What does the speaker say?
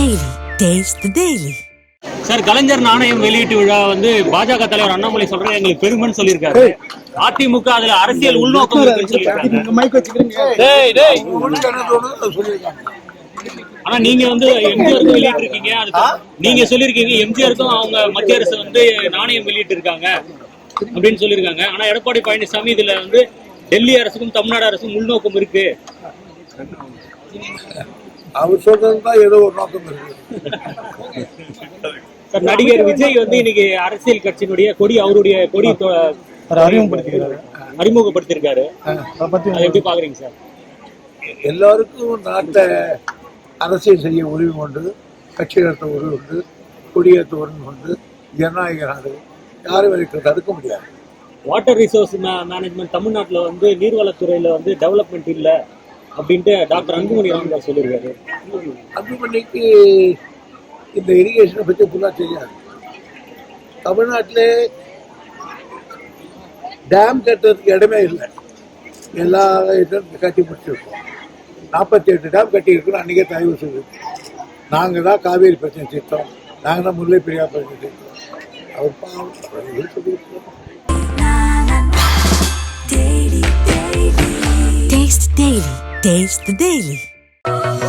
Taste the Daily. Sir Kalaignar நாணயம் வெளியீட்டு விழா வந்து பாஜக தலைவர் அண்ணாமலை சொல்றது எங்களுக்கு பெருமைன்னு சொல்லியிருக்காரு. அதிமுக அதுல அரசியல் உள்நோக்கம் இருக்குன்னு சொல்லியிருக்காங்க. ஆனா நீங்க வந்து எம்ஜிஆருக்கும் வெளியிட்டு இருக்கீங்க நீங்க சொல்லியிருக்கீங்க எம்ஜிஆருக்கும் அவங்க மத்திய அரசு வந்து நாணயம் வெளியிட்டு இருக்காங்க அப்படின்னு சொல்லியிருக்காங்க. ஆனா எடப்பாடி பழனிசாமி இதுல வந்து டெல்லி அரசுக்கும் தமிழ்நாடு அரசுக்கும் உள்நோக்கம் இருக்கு. அவர் சொல்றது தான் ஏதோ ஒரு நோக்கம் இருக்கு. சார் நடிகர் விஜய் வந்து இன்னைக்கு அரசியல் கட்சியினுடைய கொடி அவருடைய கொடி பத்தி அதை எப்படி பாக்குறீங்க சார்? எல்லாருக்கும் நாட்டை அரசியல் செய்ய உரிமை உண்டு கட்சி நடத்த உரிமை உண்டு குடியேற்ற உரிமை உண்டு ஜனநாயக நாடு யாரும் இதை தடுக்க முடியாது. வாட்டர் ரிசோர்ஸ் மேனேஜ்மெண்ட் தமிழ்நாட்டுல வந்து நீர்வளத்துறையில வந்து டெவலப்மெண்ட் இல்ல. அப்படின்ட்டு டாக்டர் அன்புமணி ராமதாஸ் சொல்லியிருக்காரு. அன்புமணிக்கு இந்த இரிகேஷனை பற்றி ஃபுல்லாக தெரியாது. தமிழ்நாட்டிலே டேம் கட்டுறதுக்கு இடமே இல்லை. எல்லா இதுவும் கட்டி முடிச்சிருக்கோம். நாற்பத்தி எட்டு டேம் கட்டியிருக்கிறோம் அன்றைக்கே தயவு சொல்லியிருக்கோம் நாங்கள் தான் காவேரி பிரச்சனை தீர்த்தோம். நாங்கள் தான் முல்லை பெரியார் பிரச்சனை தீர்த்தோம். அவர் பாவம். Taste Daily. Taste the Daily.